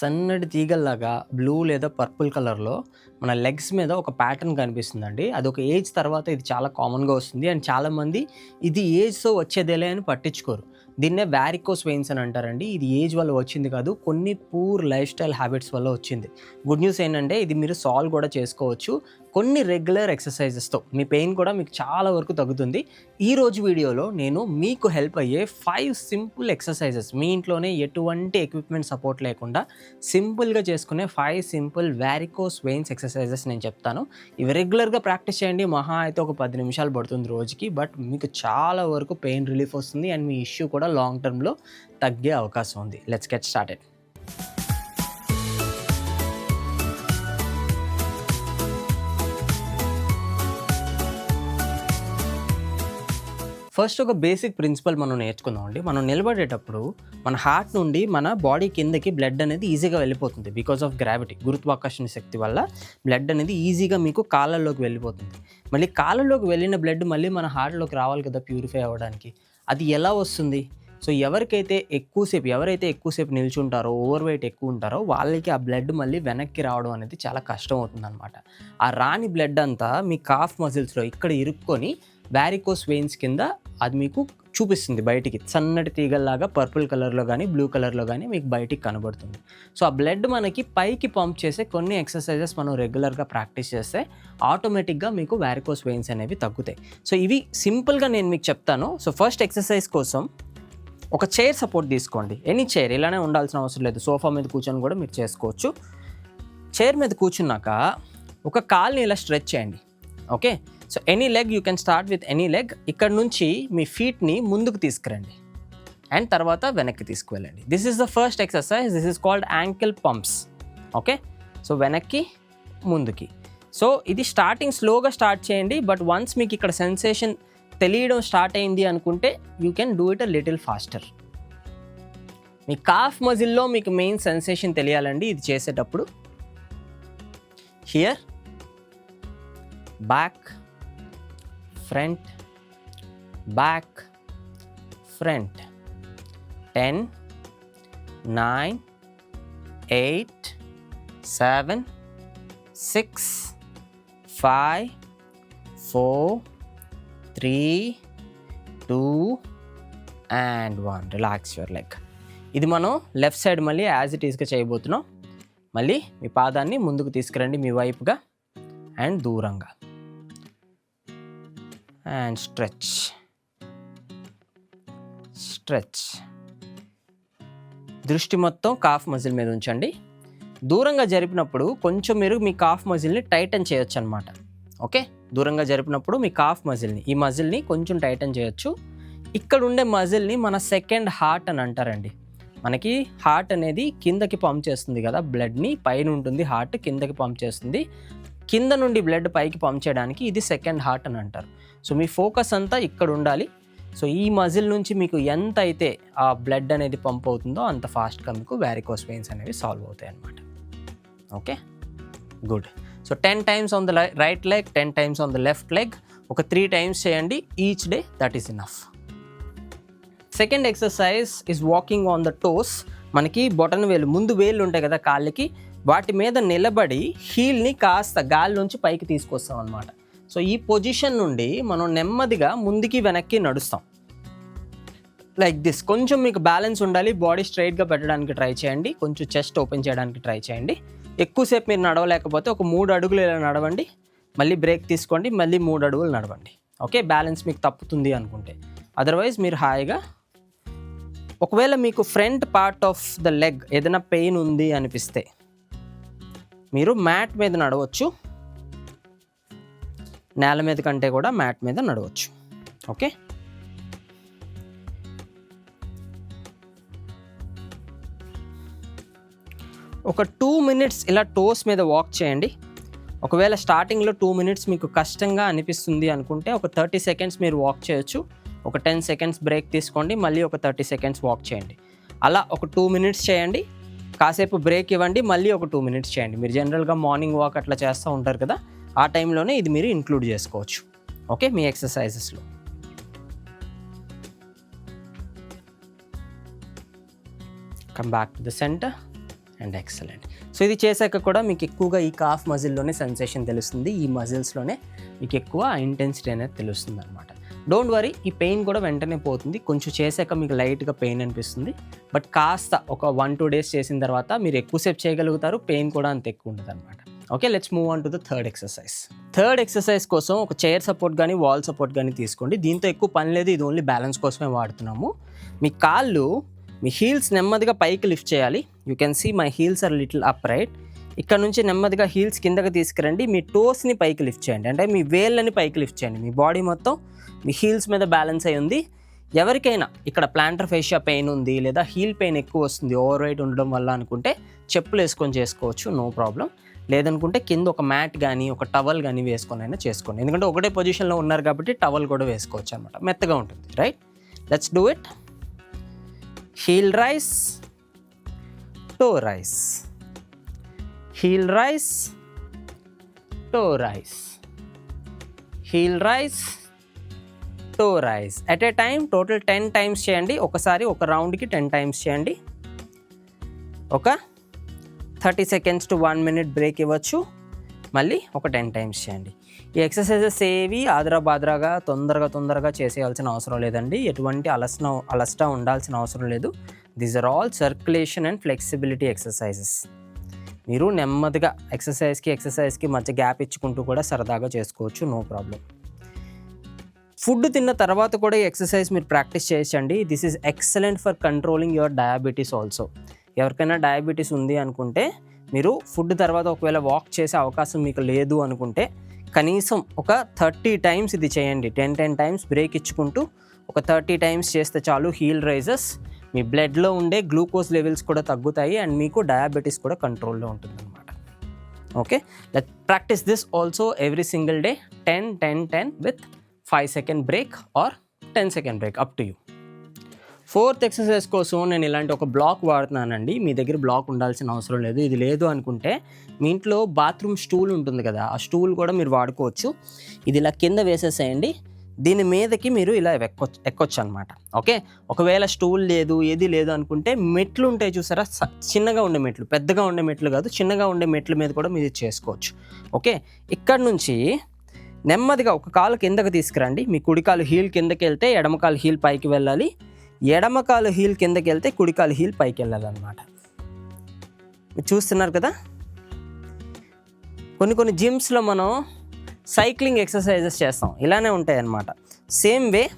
సన్నటి తీగల్లాగా బ్లూ లేదా పర్పుల్ కలర్‌లో మన లెగ్స్ మీద ఒక ప్యాటర్న్ కనిపిస్తుందండి. ఒక ఏజ్ తర్వాత ఇది చాలా కామన్‌గా వస్తుంది. అండ్ చాలామంది ఇది ఏజ్‌తో వచ్చేదేలే అని పట్టించుకోరు. దీన్నే వ్యారికోస్ వెయిన్స్ అని అంటారండి. ఇది ఏజ్ వల్ల వచ్చింది కాదు. కొన్ని పూర్ లైఫ్ స్టైల్ హ్యాబిట్స్ వల్ల వచ్చింది. గుడ్ న్యూస్ ఏంటంటే ఇది మీరు సాల్వ్ కూడా చేసుకోవచ్చు. కొన్ని రెగ్యులర్ ఎక్సర్‌సైజెస్‌తో మీ పెయిన్ కూడా మీకు చాలా వరకు తగ్గుతుంది. ఈరోజు వీడియోలో నేను మీకు హెల్ప్ అయ్యే ఫైవ్ సింపుల్ ఎక్సర్‌సైజెస్ మీ ఇంట్లోనే ఎటువంటి ఎక్విప్‌మెంట్ సపోర్ట్ లేకుండా సింపుల్‌గా చేసుకునే five simple varicose veins exercises నేను చెప్తాను. ఇవి రెగ్యులర్‌గా ప్రాక్టీస్ చేయండి. మహా అయితే ఒక పది నిమిషాలు పడుతుంది రోజుకి. బట్ మీకు చాలా వరకు పెయిన్ రిలీఫ్ వస్తుంది. అండ్ మీ ఇష్యూ కూడా లాంగ్ టర్మ్‌లో తగ్గే అవకాశం ఉంది. Let's get started. ఫస్ట్ ఒక బేసిక్ ప్రిన్సిపల్ మనం నేర్చుకుందాం అండి మనం నిలబడేటప్పుడు మన హార్ట్ నుండి మన బాడీ కిందకి బ్లడ్ అనేది ఈజీగా వెళ్ళిపోతుంది. బికాస్ ఆఫ్ గ్రావిటీ గురుత్వాకర్షణ శక్తి వల్ల బ్లడ్ అనేది ఈజీగా మీకు కాళ్ళలోకి వెళ్ళిపోతుంది. మళ్ళీ కాళ్ళలోకి వెళ్ళిన బ్లడ్ మళ్ళీ మన హార్ట్‌లోకి రావాలి కదా ప్యూరిఫై అవ్వడానికి. అది ఎలా వస్తుంది? సో ఎవరికైతే ఎక్కువసేపు ఎవరైతే ఎక్కువసేపు నిల్చుంటారో, ఓవర్ వెయిట్ ఎక్కువ ఉంటారో వాళ్ళకి ఆ బ్లడ్ మళ్ళీ వెనక్కి రావడం అనేది చాలా కష్టం అవుతుందనమాట. ఆ రాని బ్లడ్ అంతా మీ కాఫ్ మజిల్స్‌లో ఇక్కడ ఇరుక్కొని బ్యారికోస్ వెయిన్స్ కింద అది మీకు చూపిస్తుంది బయటికి. సన్నటి తీగల్లాగా పర్పుల్ కలర్‌లో కానీ బ్లూ కలర్‌లో కానీ మీకు బయటికి కనబడుతుంది. సో ఆ బ్లడ్ మనకి పైకి పంప్ చేసే కొన్ని ఎక్సర్‌సైజెస్ మనం రెగ్యులర్‌గా ప్రాక్టీస్ చేస్తే ఆటోమేటిక్‌గా మీకు వ్యారికోస్ వెయిన్స్ అనేవి తగ్గుతాయి. సో ఇవి సింపుల్‌గా నేను మీకు చెప్తాను. సో ఫస్ట్ ఎక్సర్‌సైజ్ కోసం ఒక చైర్ సపోర్ట్ తీసుకోండి. ఎనీ చైర్ ఇలానే ఉండాల్సిన అవసరం లేదు. సోఫా మీద కూర్చొని కూడా మీరు చేసుకోవచ్చు. చైర్ మీద కూర్చున్నాక ఒక కాల్ని ఇలా స్ట్రెచ్ చేయండి. Okay. So any leg you can start with any leg. ఇక్కడ నుంచి మీ ఫీట్‌ని ముందుకు తీసుకురండి. అండ్ తర్వాత వెనక్కి తీసుకువెళ్ళండి. This is the first exercise. This is called ankle pumps. Okay. So వెనక్కి, ముందుకి. సో ఇది స్టార్టింగ్ స్లోగా స్టార్ట్ చేయండి. బట్ వన్స్ మీకు ఇక్కడ సెన్సేషన్ తెలియడం స్టార్ట్ అయింది అనుకుంటే you can do it a little faster. Me calf మజిల్‌లో మీకు మెయిన్ సెన్సేషన్ తెలియాలండి ఇది చేసేటప్పుడు. Here back front back front 10 9 8 7 6 5 4 3 2 and one relax your leg. ఇది మనం లెఫ్ట్ సైడ్ మళ్ళీ యాజ్ ఇట్ ఈస్‌గా చేయబోతున్నాం. మళ్ళీ మీ పాదాన్ని ముందుకు తీసుకురండి మీ వైపుగా అండ్ దూరంగా. And stretch. స్ట్రెచ్. దృష్టి మొత్తం కాఫ్ మజిల్ మీద ఉంచండి. దూరంగా జరిపినప్పుడు కొంచెం మీరు మీ కాఫ్ మజిల్‌ని టైటన్ చేయొచ్చనమాట. ఓకే. దూరంగా జరిపినప్పుడు మీ కాఫ్ మజిల్‌ని ఈ మజిల్‌ని కొంచెం టైటన్ చేయొచ్చు. ఇక్కడ ఉండే మజిల్‌ని మన సెకండ్ హార్ట్ అని అంటారండి. మనకి హార్ట్ అనేది కిందకి పంప్ చేస్తుంది కదా బ్లడ్‌ని పైన ఉంటుంది హార్ట్ కిందకి పంప్ చేస్తుంది. కింద నుండి బ్లడ్ పైకి పంప్ చేయడానికి ఇది సెకండ్ హార్ట్ అని అంటారు. సో మీ ఫోకస్ అంతా ఇక్కడ ఉండాలి. సో ఈ మజిల్ నుంచి మీకు ఎంత అయితే ఆ బ్లడ్ అనేది పంప్ అవుతుందో అంత ఫాస్ట్‌గా మీకు వ్యారికోస్ వెయిన్స్ అనేవి సాల్వ్ అవుతాయి అనమాట okay. Good. So 10 times on the right leg, 10 times on the left leg. ఒక త్రీ టైమ్స్ చేయండి each day that is enough second exercise is walking on the toes. మనకి బొటన్ వేలు ముందు వేళ్ళు ఉంటాయి కదా కాళ్ళకి వాటి మీద నిలబడి హీల్‌ని కాస్త గాలి నుంచి పైకి తీసుకొస్తాం అనమాట సో ఈ పొజిషన్ నుండి మనం నెమ్మదిగా ముందుకి వెనక్కి నడుస్తాం. Like this. కొంచెం మీకు బ్యాలెన్స్ ఉండాలి. బాడీ స్ట్రైట్గా పెట్టడానికి ట్రై చేయండి. కొంచెం చెస్ట్ ఓపెన్ చేయడానికి ట్రై చేయండి. ఎక్కువసేపు మీరు నడవలేకపోతే ఒక మూడు అడుగులు ఇలా నడవండి. మళ్ళీ బ్రేక్ తీసుకోండి. మళ్ళీ మూడు అడుగులు నడవండి. ఓకే. బ్యాలెన్స్ మీకు తప్పుతుంది అనుకుంటే. అదర్‌వైజ్ మీరు హాయిగా ఒకవేళ మీకు front part of the leg ఏదైనా పెయిన్ ఉంది అనిపిస్తే మీరు మ్యాట్ మీద నడవచ్చు. నేల మీద కంటే కూడా మ్యాట్ మీద నడవచ్చు. ఓకే. ఒక టూ మినిట్స్ ఇలా టోస్ మీద వాక్ చేయండి. ఒకవేళ స్టార్టింగ్‌లో టూ మినిట్స్ మీకు కష్టంగా అనిపిస్తుంది అనుకుంటే ఒక 30 సెకండ్స్ మీరు వాక్ చేయొచ్చు. ఒక 10 సెకండ్స్ బ్రేక్ తీసుకోండి. మళ్ళీ ఒక 30 సెకండ్స్ వాక్ చేయండి. అలా ఒక టూ మినిట్స్ చేయండి. కాసేపు బ్రేక్ ఇవ్వండి. మళ్ళీ ఒక టూ మినిట్స్ చేయండి. మీరు జనరల్‌గా మార్నింగ్ వాక్ అట్లా చేస్తూ ఉంటారు కదా! ఆ టైంలోనే ఇది మీరు ఇంక్లూడ్ చేసుకోవచ్చు. ఓకే. మీ ఎక్సర్సైజెస్‌లో. Come back to the centre and excellent so ఇది చేశాక కూడా మీకు ఎక్కువగా ఈ కాఫ్ మజిల్లోనే సెన్సేషన్ తెలుస్తుంది ఈ మజిల్స్లోనే మీకు ఎక్కువ ఇంటెన్సిటీ అనేది తెలుస్తుంది అనమాట డోంట్ వరీ ఈ పెయిన్ కూడా వెంటనే పోతుంది. కొంచెం చేశాక మీకు లైట్గా పెయిన్ అనిపిస్తుంది. బట్ కాస్త ఒక వన్ టూ డేస్ చేసిన తర్వాత మీరు ఎక్కువసేపు చేయగలుగుతారు పెయిన్ కూడా అంత ఎక్కువ ఉండదు అనమాట okay let's move on to the third exercise third exercise కోసం ఒక చైర్ సపోర్ట్ కానీ వాల్ సపోర్ట్ కానీ తీసుకోండి. దీంతో ఎక్కువ పని లేదు ఇది ఓన్లీ బ్యాలెన్స్ కోసమే వాడుతున్నాము. మీ కాళ్ళు మీ హీల్స్ నెమ్మదిగా పైకి లిఫ్ట్ చేయాలి. You can see my heels are little up right ఇక్కడ నుంచి నెమ్మదిగా హీల్స్ కిందకి తీసుకురండి. మీ టోస్ని పైకి లిఫ్ట్ చేయండి. అంటే మీ వేళ్ళని పైకి లిఫ్ట్ చేయండి. మీ బాడీ మొత్తం మీ హీల్స్ మీద బ్యాలెన్స్ అయి ఉంది. ఎవరికైనా ఇక్కడ ప్లాంటర్ ఫేషియా పెయిన్ ఉంది లేదా హీల్ పెయిన్ ఎక్కువ వస్తుంది ఓవర్ వెయిట్ ఉండడం వల్ల అనుకుంటే చెప్పులు వేసుకొని చేసుకోవచ్చు నో ప్రాబ్లం లేదనుకుంటే కింద ఒక మ్యాట్ కానీ ఒక టవల్ కానీ వేసుకొని అయినా చేసుకోండి. ఎందుకంటే ఒకటే పొజిషన్లో ఉన్నారు కాబట్టి టవల్ కూడా వేసుకోవచ్చు అనమాట మెత్తగా ఉంటుంది right let's do it heel raise toe raise heel raise toe raise heel raise toe raise at a time total ten times చేయండి. ఒకసారి ఒక రౌండ్కి టెన్ టైమ్స్ చేయండి. ఒక thirty seconds to one minute break ఇవ్వచ్చు. మళ్ళీ ఒక టెన్ టైమ్స్ చేయండి. ఈ ఎక్సర్సైజెస్ ఏవి ఆదరా బాదరాగా తొందరగా తొందరగా చేసేయాల్సిన అవసరం లేదండి. ఎటువంటి అలసన అలస్ట ఉండాల్సిన అవసరం లేదు. These are all circulation and flexibility exercises మీరు నెమ్మదిగా ఎక్సర్సైజ్కి ఎక్సర్సైజ్కి మధ్య గ్యాప్ ఇచ్చుకుంటూ కూడా సరదాగా చేసుకోవచ్చు. నో ప్రాబ్లం ఫుడ్ తిన్న తర్వాత కూడా ఈ ఎక్సర్సైజ్ మీరు ప్రాక్టీస్ చేయండి. This is excellent for controlling your diabetes also ఎవరికైనా డయాబెటీస్ ఉంది అనుకుంటే మీరు ఫుడ్ తర్వాత ఒకవేళ వాక్ చేసే అవకాశం మీకు లేదు అనుకుంటే కనీసం ఒక థర్టీ టైమ్స్ ఇది చేయండి. టెన్ టెన్ టైమ్స్ బ్రేక్ ఇచ్చుకుంటూ ఒక థర్టీ టైమ్స్ చేస్తే చాలు. హీల్ రైజెస్ మీ బ్లడ్లో ఉండే గ్లూకోజ్ లెవెల్స్ కూడా తగ్గుతాయి అండ్ మీకు డయాబెటీస్ కూడా కంట్రోల్లో ఉంటుంది అనమాట okay? Let practice this also every single day. Ten ten ten with five second break or ten second break. Up to you. Fourth exercise కోసం నేను ఇలాంటి ఒక బ్లాక్ వాడుతున్నానండి. మీ దగ్గర బ్లాక్ ఉండాల్సిన అవసరం లేదు. ఇది లేదు అనుకుంటే మీ ఇంట్లో బాత్రూమ్ స్టూల్ ఉంటుంది కదా ఆ స్టూల్ కూడా మీరు వాడుకోవచ్చు. ఇది ఇలా కింద వేసేసేయండి. దీని మీదకి మీరు ఇలా ఎక్కొచ్చు ఎక్కొచ్చు అనమాట ఓకే? ఒకవేళ స్టూల్ లేదు ఏది లేదు అనుకుంటే మెట్లు ఉంటాయి చూసారా? స- చిన్నగా ఉండే మెట్లు పెద్దగా ఉండే మెట్లు కాదు చిన్నగా ఉండే మెట్ల మీద కూడా మీరు చేసుకోవచ్చు. ఓకే? ఇక్కడ నుంచి నెమ్మదిగా ఒక కాలు కిందకి తీసుకురండి. మీ కుడికాలు హీల్ కిందకి వెళ్తే ఎడమకాలు హీల్ పైకి వెళ్ళాలి. ఎడమకాలు హీల్ కిందకి వెళ్తే కుడికాలు హీల్ పైకి వెళ్ళాలన్నమాట. చూస్తున్నారు కదా? కొన్ని కొన్ని జిమ్స్లో మనం సైక్లింగ్ ఎక్సర్సైజెస్ చేస్తాం. ఇలానే ఉంటాయి అన్నమాట సేమ్ వే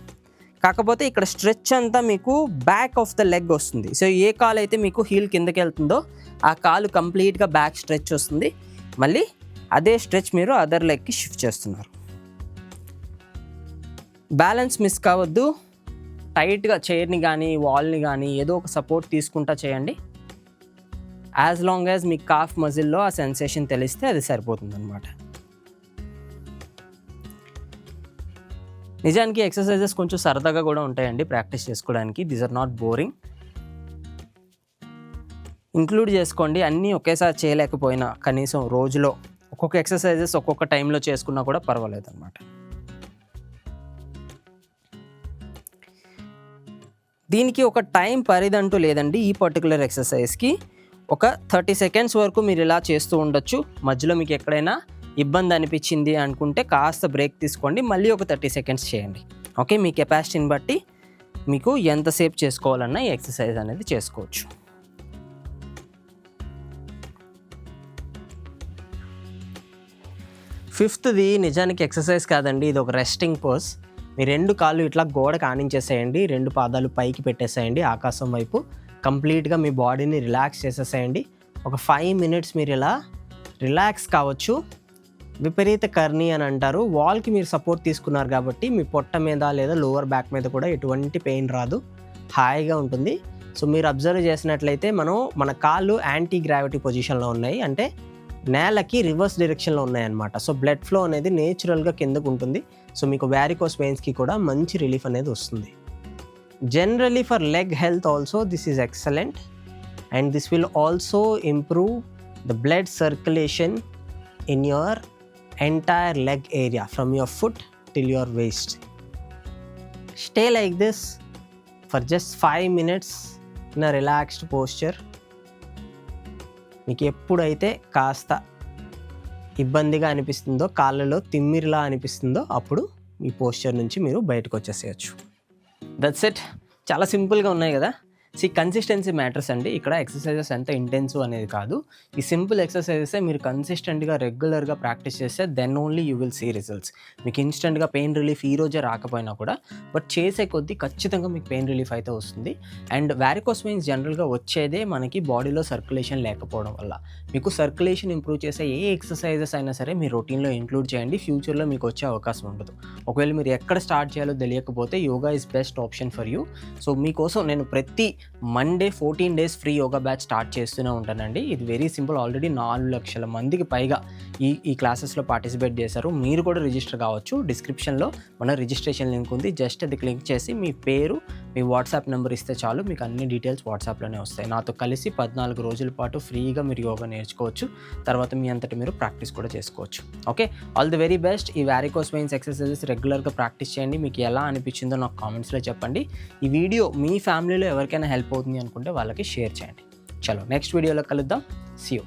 కాకపోతే ఇక్కడ స్ట్రెచ్ అంతా మీకు బ్యాక్ ఆఫ్ ద లెగ్ వస్తుంది. సో ఏ కాలు అయితే మీకు హీల్ కిందకి వెళ్తుందో ఆ కాలు కంప్లీట్గా బ్యాక్ స్ట్రెచ్ వస్తుంది. మళ్ళీ అదే స్ట్రెచ్ మీరు అదర్ లెగ్కి షిఫ్ట్ చేస్తున్నారు. బ్యాలెన్స్ మిస్ కావద్దు. టైట్గా చైర్ని కానీ వాల్ని కానీ ఏదో ఒక సపోర్ట్ తీసుకుంటా చేయండి. యాజ్ లాంగ్ యాజ్ మీ కాఫ్ మజిల్లో ఆ సెన్సేషన్ తెలిస్తే అది సరిపోతుంది అనమాట నిజానికి ఎక్సర్సైజెస్ కొంచెం సరదాగా కూడా ఉంటాయండి ప్రాక్టీస్ చేసుకోవడానికి. These are not boring include చేసుకోండి. అన్నీ ఒకేసారి చేయలేకపోయినా కనీసం రోజులో ఒక్కొక్క ఎక్సర్సైజెస్ ఒక్కొక్క టైంలో చేసుకున్నా కూడా పర్వాలేదు అనమాట దీనికి ఒక టైం పరిధి అంటూ లేదండి. ఈ పర్టికులర్ ఎక్సర్సైజ్కి ఒక థర్టీ సెకండ్స్ వరకు మీరు ఇలా చేస్తూ ఉండొచ్చు. మధ్యలో మీకు ఎక్కడైనా ఇబ్బంది అనిపించింది అనుకుంటే కాస్త బ్రేక్ తీసుకోండి మళ్ళీ ఒక థర్టీ సెకండ్స్ చేయండి. ఓకే మీ కెపాసిటీని బట్టి మీకు ఎంతసేపు చేసుకోవాలన్నా ఈ ఎక్సర్సైజ్ అనేది చేసుకోవచ్చు. ఫిఫ్త్ది నిజానికి ఎక్సర్సైజ్ కాదండి ఇది ఒక రెస్టింగ్ పోజ్. మీ రెండు కాళ్ళు ఇట్లా గోడ కానించేసేయండి రెండు పాదాలు పైకి పెట్టేసేయండి ఆకాశం వైపు కంప్లీట్గా మీ బాడీని రిలాక్స్ చేసేసేయండి. ఒక ఫైవ్ మినిట్స్ మీరు ఇలా రిలాక్స్ కావచ్చు. విపరీత కర్ణి అని అంటారు. వాల్కి మీరు సపోర్ట్ తీసుకున్నారు కాబట్టి మీ పొట్ట మీద లేదా లోవర్ బ్యాక్ మీద కూడా ఎటువంటి పెయిన్ రాదు. హాయిగా ఉంటుంది. సో మీరు అబ్జర్వ్ చేసినట్లయితే మనం మన కాళ్ళు యాంటీ గ్రావిటీ పొజిషన్లో ఉన్నాయి. అంటే నేలకి రివర్స్ డైరెక్షన్లో ఉన్నాయన్నమాట. సో బ్లడ్ ఫ్లో అనేది నేచురల్గా కిందకు ఉంటుంది. సో మీకు వ్యారికోస్ పెయిన్స్కి కూడా మంచి రిలీఫ్ అనేది వస్తుంది. Generally for leg health also this is excellent and this will also improve the blood circulation in your entire leg area from your foot till your waist stay like this for just five minutes in a relaxed posture మీకు ఎప్పుడైతే కాస్త ఇబ్బందిగా అనిపిస్తుందో కాళ్ళలో తిమ్మిరిలా అనిపిస్తుందో అప్పుడు మీ posture నుంచి మీరు బయటకు వచ్చేసేయచ్చు. దట్స్ ఇట్ చాలా సింపుల్గా ఉన్నాయి కదా? సి కన్సిస్టెన్సీ మ్యాటర్స్ అండి. ఇక్కడ ఎక్సర్సైజెస్ ఎంత ఇంటెన్సివ్ అనేది కాదు. ఈ సింపుల్ ఎక్సర్సైజెస్ మీరు కన్సిస్టెంట్గా రెగ్యులర్గా ప్రాక్టీస్ చేస్తే then only you will see results మీకు ఇన్స్టెంట్గా పెయిన్ రిలీఫ్ ఈ రోజే రాకపోయినా కూడా బట్ చేసే కొద్దీ ఖచ్చితంగా మీకు పెయిన్ రిలీఫ్ అయితే వస్తుంది. అండ్ వ్యారికోస్ వెయిన్స్ జనరల్గా వచ్చేదే మనకి బాడీలో సర్క్యులేషన్ లేకపోవడం వల్ల. మీకు సర్క్యులేషన్ ఇంప్రూవ్ చేసే ఏ ఎక్సర్సైజెస్ అయినా సరే మీ రొటీన్లో ఇంక్లూడ్ చేయండి. ఫ్యూచర్లో మీకు వచ్చే అవకాశం ఉండదు. ఒకవేళ మీరు ఎక్కడ స్టార్ట్ చేయాలో తెలియకపోతే yoga is best option for you so మీకోసం నేను ప్రతి Monday fourteen days free yoga batch start చేస్తూనే ఉంటానండి. ఇది వెరీ సింపుల్ ఆల్రెడీ నాలుగు లక్షల మందికి పైగా ఈ ఈ క్లాసెస్లో పార్టిసిపేట్ చేశారు. మీరు కూడా రిజిస్టర్ కావచ్చు. డిస్క్రిప్షన్లో మన రిజిస్ట్రేషన్ లింక్ ఉంది. జస్ట్ అది క్లిక్ చేసి మీ పేరు మీ వాట్సాప్ నెంబర్ ఇస్తే చాలు మీకు అన్ని డీటెయిల్స్ వాట్సాప్లోనే వస్తాయి. నాతో కలిసి పద్నాలుగు రోజుల పాటు ఫ్రీగా మీరు యోగా నేర్చుకోవచ్చు. తర్వాత మీ అంతటి మీరు ప్రాక్టీస్ కూడా చేసుకోవచ్చు. Okay? All the very best. ఈ వ్యారికోస్ వెయిన్స్ ఎక్సర్సైజెస్ రెగ్యులర్గా ప్రాక్టీస్ చేయండి. మీకు ఎలా అనిపించిందో నాకు కామెంట్స్లో చెప్పండి. ఈ వీడియో మీ ఫ్యామిలీలో ఎవరికైనా హెల్ప్ అవుతుంది అనుకుంటే వాళ్ళకి షేర్ చేయండి. చలో నెక్స్ట్ వీడియోలో కలుద్దాం. See you